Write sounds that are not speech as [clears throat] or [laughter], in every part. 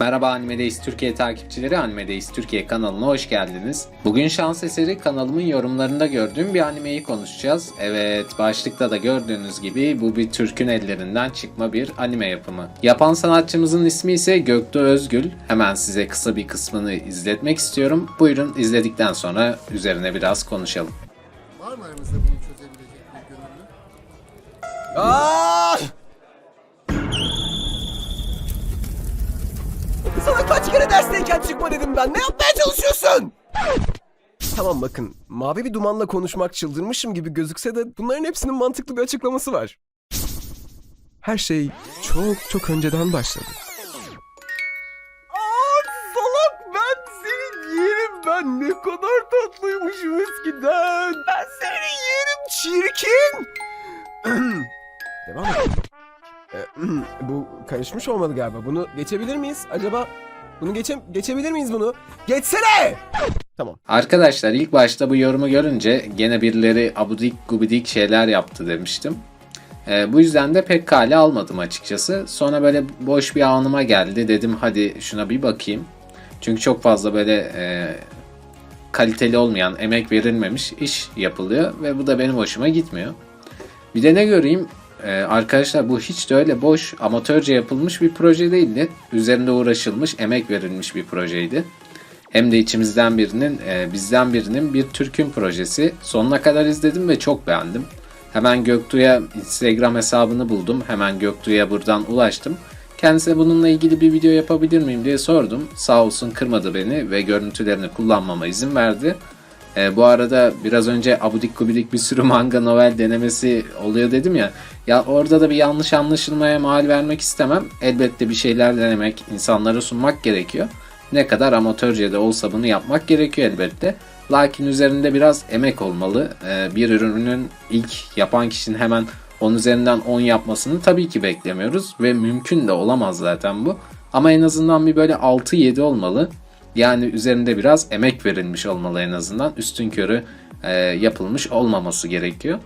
Merhaba Animedeyiz Türkiye takipçileri Animedeyiz Türkiye kanalına hoş geldiniz. Bugün şans eseri kanalımın yorumlarında gördüğüm bir animeyi konuşacağız. Evet başlıkta da gördüğünüz gibi bu bir Türk'ün ellerinden çıkma bir anime yapımı. Yapan sanatçımızın ismi ise Göktuğ Özgül. Hemen size kısa bir kısmını izletmek istiyorum. Buyurun izledikten sonra üzerine biraz konuşalım. Var mı aranızda bunu çözebilecek bir gönüllü? Aa! Sana kaç kere dersteyken çıkma dedim ben. Ne yapmaya çalışıyorsun? Tamam bakın. Mavi bir dumanla konuşmak çıldırmışım gibi gözükse de bunların hepsinin mantıklı bir açıklaması var. Her şey çok çok önceden başladı. Aa salak ben seni yerim ben ne kadar tatlıymışım eskiden. Ben seni yerim çirkin. [clears throat] Devam edelim. Ee, bu karışmış olmalı galiba. Bunu geçebilir miyiz? Acaba bunu geçe geçebilir miyiz bunu? Geçsene! Tamam. Arkadaşlar ilk başta bu yorumu görünce gene birileri abudik gubidik şeyler yaptı demiştim. Ee, bu yüzden de pek kale almadım açıkçası. Sonra böyle boş bir anıma geldi. Dedim hadi şuna bir bakayım. Çünkü çok fazla böyle e, kaliteli olmayan, emek verilmemiş iş yapılıyor. Ve bu da benim hoşuma gitmiyor. Bir de ne göreyim? Ee, arkadaşlar bu hiç de öyle boş, amatörce yapılmış bir proje değildi. Üzerinde uğraşılmış, emek verilmiş bir projeydi. Hem de içimizden birinin, e, bizden birinin bir Türk'ün projesi. Sonuna kadar izledim ve çok beğendim. Hemen Göktuğ'a Instagram hesabını buldum. Hemen Göktuğ'a buradan ulaştım. Kendisine bununla ilgili bir video yapabilir miyim diye sordum. Sağ olsun kırmadı beni ve görüntülerini kullanmama izin verdi. E, bu arada biraz önce abudik gubidik bir sürü manga novel denemesi oluyor dedim ya. Ya orada da bir yanlış anlaşılmaya mal vermek istemem. Elbette bir şeyler denemek, insanlara sunmak gerekiyor. Ne kadar amatörce de olsa bunu yapmak gerekiyor elbette. Lakin üzerinde biraz emek olmalı. Ee, bir ürünün ilk yapan kişinin hemen 10 üzerinden 10 yapmasını tabii ki beklemiyoruz. Ve mümkün de olamaz zaten bu. Ama en azından bir böyle 6-7 olmalı. Yani üzerinde biraz emek verilmiş olmalı en azından. Üstün körü e, yapılmış olmaması gerekiyor.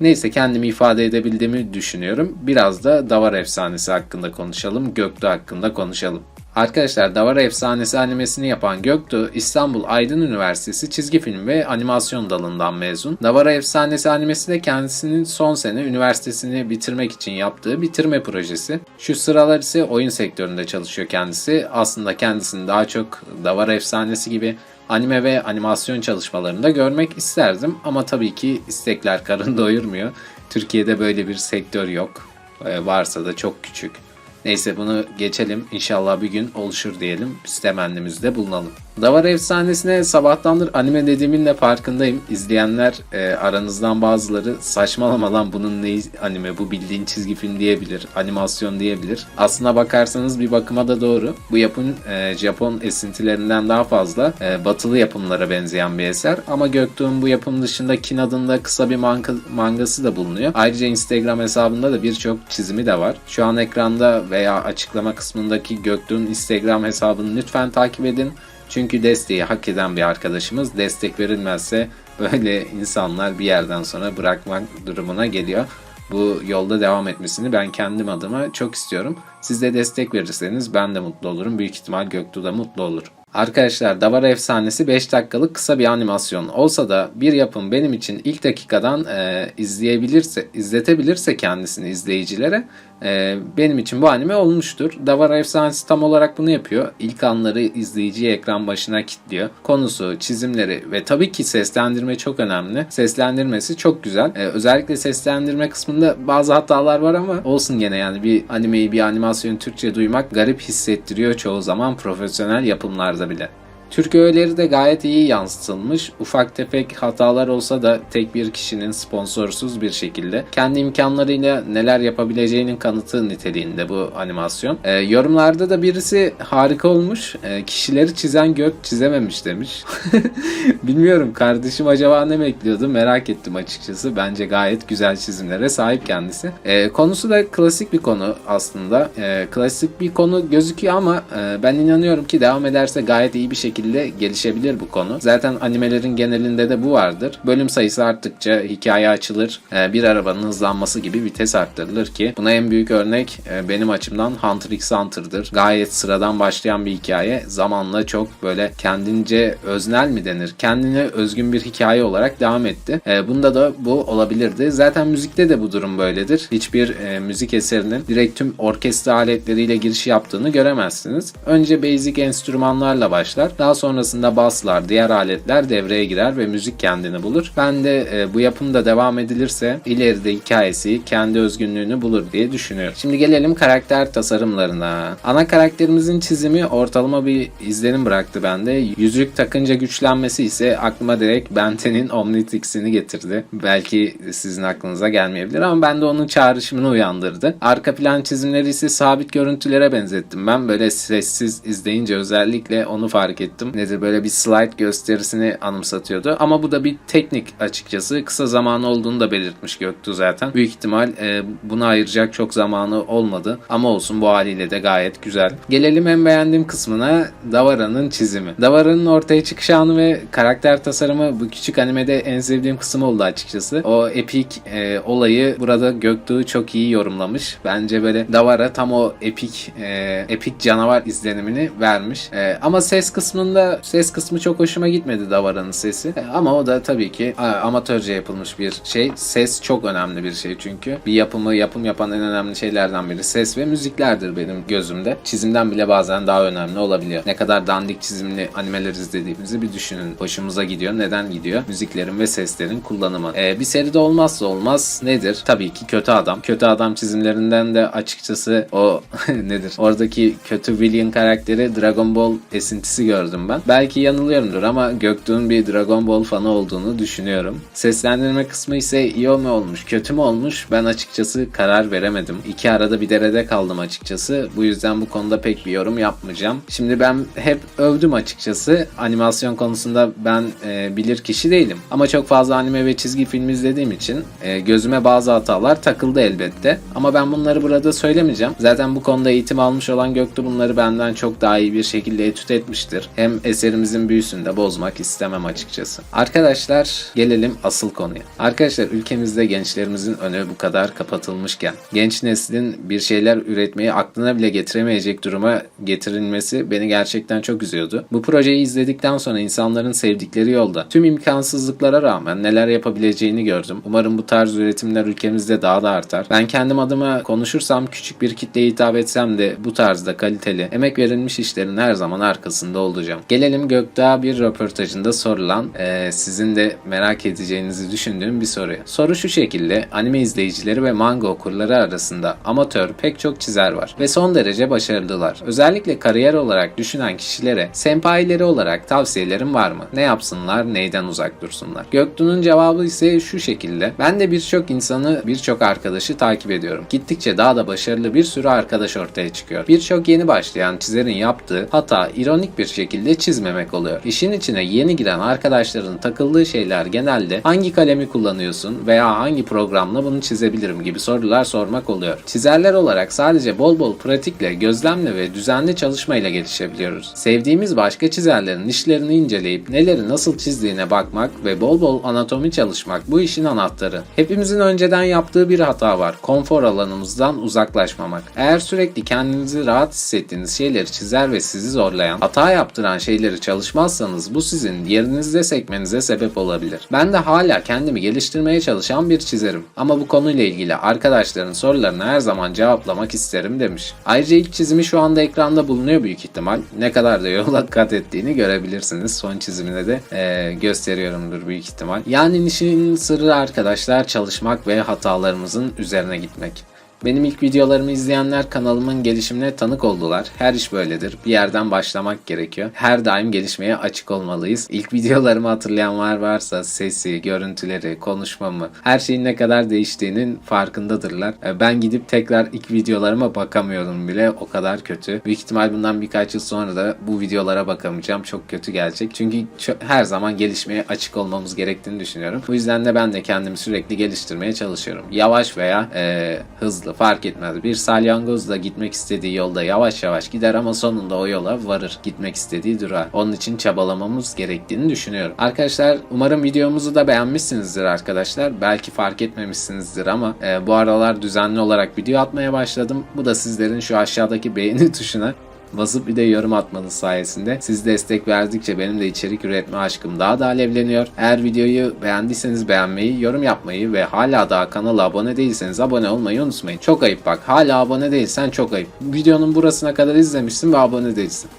Neyse kendimi ifade edebildiğimi düşünüyorum. Biraz da Davar Efsanesi hakkında konuşalım. Göktuğ hakkında konuşalım. Arkadaşlar Davara Efsanesi animesini yapan Göktuğ, İstanbul Aydın Üniversitesi çizgi film ve animasyon dalından mezun. Davara Efsanesi animesi de kendisinin son sene üniversitesini bitirmek için yaptığı bitirme projesi. Şu sıralar ise oyun sektöründe çalışıyor kendisi. Aslında kendisini daha çok Davara Efsanesi gibi anime ve animasyon çalışmalarında görmek isterdim ama tabii ki istekler karın [laughs] doyurmuyor. Türkiye'de böyle bir sektör yok. Ee, varsa da çok küçük. Neyse bunu geçelim. İnşallah bir gün oluşur diyelim. Biz temennimizde bulunalım. Davar efsanesine sabahtandır anime dediğimin de farkındayım. İzleyenler e, aranızdan bazıları saçmalama lan bunun ne anime bu bildiğin çizgi film diyebilir. Animasyon diyebilir. Aslına bakarsanız bir bakıma da doğru. Bu yapım e, Japon esintilerinden daha fazla e, batılı yapımlara benzeyen bir eser. Ama Göktuğ'un bu yapım dışında Kin adında kısa bir manga, mangası da bulunuyor. Ayrıca Instagram hesabında da birçok çizimi de var. Şu an ekranda veya açıklama kısmındaki Göktuğ'un Instagram hesabını lütfen takip edin. Çünkü desteği hak eden bir arkadaşımız. Destek verilmezse böyle insanlar bir yerden sonra bırakmak durumuna geliyor. Bu yolda devam etmesini ben kendim adıma çok istiyorum. Siz de destek verirseniz ben de mutlu olurum. Büyük ihtimal Göktuğ da mutlu olur. Arkadaşlar Davara Efsanesi 5 dakikalık kısa bir animasyon olsa da bir yapım benim için ilk dakikadan e, izleyebilirse, izletebilirse kendisini izleyicilere e, benim için bu anime olmuştur. Davara Efsanesi tam olarak bunu yapıyor. İlk anları izleyiciyi ekran başına kilitliyor. Konusu, çizimleri ve tabii ki seslendirme çok önemli. Seslendirmesi çok güzel. E, özellikle seslendirme kısmında bazı hatalar var ama olsun gene yani bir animeyi bir animasyonu Türkçe duymak garip hissettiriyor çoğu zaman profesyonel yapımlarda bile. Türk öğeleri de gayet iyi yansıtılmış. Ufak tefek hatalar olsa da tek bir kişinin sponsorsuz bir şekilde kendi imkanlarıyla neler yapabileceğinin kanıtı niteliğinde bu animasyon. Ee, yorumlarda da birisi harika olmuş. Ee, kişileri çizen gök çizememiş demiş. [laughs] Bilmiyorum kardeşim acaba ne bekliyordu merak ettim açıkçası. Bence gayet güzel çizimlere sahip kendisi. Ee, konusu da klasik bir konu aslında. Ee, klasik bir konu gözüküyor ama e, ben inanıyorum ki devam ederse gayet iyi bir şekilde şekilde gelişebilir bu konu. Zaten animelerin genelinde de bu vardır. Bölüm sayısı arttıkça hikaye açılır. Ee, bir arabanın hızlanması gibi vites arttırılır ki buna en büyük örnek e, benim açımdan Hunter x Hunter'dır. Gayet sıradan başlayan bir hikaye zamanla çok böyle kendince öznel mi denir? Kendine özgün bir hikaye olarak devam etti. Ee, bunda da bu olabilirdi. Zaten müzikte de bu durum böyledir. Hiçbir e, müzik eserinin direkt tüm orkestra aletleriyle giriş yaptığını göremezsiniz. Önce basic enstrümanlarla başlar. Daha sonrasında basslar, diğer aletler devreye girer ve müzik kendini bulur. Ben de e, bu yapımda devam edilirse ileride hikayesi kendi özgünlüğünü bulur diye düşünüyorum. Şimdi gelelim karakter tasarımlarına. Ana karakterimizin çizimi ortalama bir izlenim bıraktı bende. Yüzük takınca güçlenmesi ise aklıma direkt Benten'in Omnitrix'ini getirdi. Belki sizin aklınıza gelmeyebilir ama ben de onun çağrışımını uyandırdı. Arka plan çizimleri ise sabit görüntülere benzettim ben. Böyle sessiz izleyince özellikle onu fark ettim. Nedir böyle bir slide gösterisini anımsatıyordu. Ama bu da bir teknik açıkçası. Kısa zamanı olduğunu da belirtmiş Göktuğ zaten. Büyük ihtimal e, buna ayıracak çok zamanı olmadı. Ama olsun bu haliyle de gayet güzel. Gelelim en beğendiğim kısmına Davara'nın çizimi. Davara'nın ortaya çıkış anı ve karakter tasarımı bu küçük animede en sevdiğim kısım oldu açıkçası. O epik e, olayı burada Göktuğ çok iyi yorumlamış. Bence böyle Davara tam o epik e, epik canavar izlenimini vermiş. E, ama ses kısmında ses kısmı çok hoşuma gitmedi Davara'nın sesi. E, ama o da tabii ki amatörce yapılmış bir şey. Ses çok önemli bir şey çünkü. Bir yapımı yapım yapan en önemli şeylerden biri ses ve müziklerdir benim gözümde. Çizimden bile bazen daha önemli olabiliyor. Ne kadar dandik çizimli animeler izlediğimizi bir düşünün. Hoşumuza gidiyor. Neden gidiyor? Müziklerin ve seslerin kullanımı. E, bir seride olmazsa olmaz nedir? Tabii ki kötü adam. Kötü adam çizimlerinden de açıkçası o [laughs] nedir? Oradaki kötü villain karakteri Dragon Ball esintisi gördüm ben. Belki yanılıyorumdur ama Göktuğ'un bir Dragon Ball fanı olduğunu düşünüyorum. Seslendirme kısmı ise iyi mi olmuş, kötü mü olmuş? Ben açıkçası karar veremedim. İki arada bir derede kaldım açıkçası. Bu yüzden bu konuda pek bir yorum yapmayacağım. Şimdi ben hep övdüm açıkçası. Animasyon konusunda ben e, bilir kişi değilim. Ama çok fazla anime ve çizgi film izlediğim için e, gözüme bazı hatalar takıldı elbette. Ama ben bunları burada söylemeyeceğim. Zaten bu konuda eğitim almış olan Göktuğ bunları benden çok daha iyi bir şekilde etüt etmiştir. Hem eserimizin büyüsünü de bozmak istemem açıkçası. Arkadaşlar gelelim asıl konuya. Arkadaşlar ülkemizde gençlerimizin önü bu kadar kapatılmışken genç neslin bir şeyler üretmeyi aklına bile getiremeyecek duruma getirilmesi beni gerçekten çok üzüyordu. Bu projeyi izledikten sonra insanların sevdikleri yolda tüm imkansızlıklara rağmen neler yapabileceğini gördüm. Umarım bu tarz üretimler ülkemizde daha da artar. Ben kendim adıma konuşursam küçük bir kitleye hitap etsem de bu tarzda kaliteli, emek verilmiş işlerin her zaman arkasında olacağım. Gelelim Gökdağ bir röportajında sorulan e, sizin de merak edeceğinizi düşündüğüm bir soruya. Soru şu şekilde anime izleyicileri ve manga okurları arasında amatör pek çok çizer var ve son derece başarılılar. Özellikle kariyer olarak düşünen kişilere senpaileri olarak tavsiyelerim var mı? Ne yapsınlar, neyden uzak dursunlar? Göktuğ'un cevabı ise şu şekilde. Ben de birçok insanı, birçok arkadaşı takip ediyorum. Gittikçe daha da başarılı bir sürü arkadaş ortaya çıkıyor. Birçok yeni başlayan çizerin yaptığı hata ironik bir şekilde çizmemek oluyor. İşin içine yeni giren arkadaşların takıldığı şeyler genelde hangi kalemi kullanıyorsun veya hangi programla bunu çizebilirim gibi sorular sormak oluyor. Çizerler olarak sadece bol bol pratikle, gözlemle ve düzenli çalışmayla gelişebiliyoruz. Sevdiğimiz başka çizerlerin işlerini inceleyip neleri nasıl çizdiğine bakmak ve bol bol anatomi çalışmak bu işin anahtarı. Hepimizin önceden yaptığı bir hata var. Konfor alanımızdan uzaklaşmamak. Eğer sürekli kendinizi rahat hissettiğiniz şeyleri çizer ve sizi zorlayan, hata yaptıran şeyleri çalışmazsanız bu sizin yerinizde sekmenize sebep olabilir. Ben de hala kendimi geliştirmeye çalışan bir çizerim. Ama bu konuyla ilgili arkadaşların sorularını her zaman cevaplamak isterim demiş. Ayrıca ilk çizimi şu anda ekranda bulunuyor büyük ihtimal. Ne kadar da yola [laughs] kat ettiğini görebilirsiniz. Son çizimine de e, gösteriyorumdur büyük ihtimal. Yani işin sırrı arkadaşlar çalışmak ve hatalarımızın üzerine gitmek. Benim ilk videolarımı izleyenler kanalımın gelişimine tanık oldular. Her iş böyledir. Bir yerden başlamak gerekiyor. Her daim gelişmeye açık olmalıyız. İlk videolarımı hatırlayanlar varsa sesi, görüntüleri, konuşmamı, her şeyin ne kadar değiştiğinin farkındadırlar. E, Ben gidip tekrar ilk videolarıma bakamıyorum bile. O kadar kötü. Büyük ihtimal bundan birkaç yıl sonra da bu videolara bakamayacağım. Çok kötü gelecek. Çünkü her zaman gelişmeye açık olmamız gerektiğini düşünüyorum. Bu yüzden de ben de kendimi sürekli geliştirmeye çalışıyorum. Yavaş veya e, hızlı hızlı fark etmez. Bir salyangoz da gitmek istediği yolda yavaş yavaş gider ama sonunda o yola varır. Gitmek istediği durağa. Onun için çabalamamız gerektiğini düşünüyorum. Arkadaşlar umarım videomuzu da beğenmişsinizdir arkadaşlar. Belki fark etmemişsinizdir ama e, bu aralar düzenli olarak video atmaya başladım. Bu da sizlerin şu aşağıdaki beğeni tuşuna basıp bir de yorum atmanız sayesinde. Siz destek verdikçe benim de içerik üretme aşkım daha da alevleniyor. Eğer videoyu beğendiyseniz beğenmeyi, yorum yapmayı ve hala daha kanala abone değilseniz abone olmayı unutmayın. Çok ayıp bak hala abone değilsen çok ayıp. Videonun burasına kadar izlemişsin ve abone değilsin.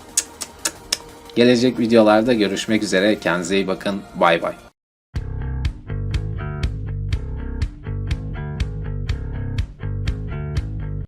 Gelecek videolarda görüşmek üzere. Kendinize iyi bakın. Bay bay.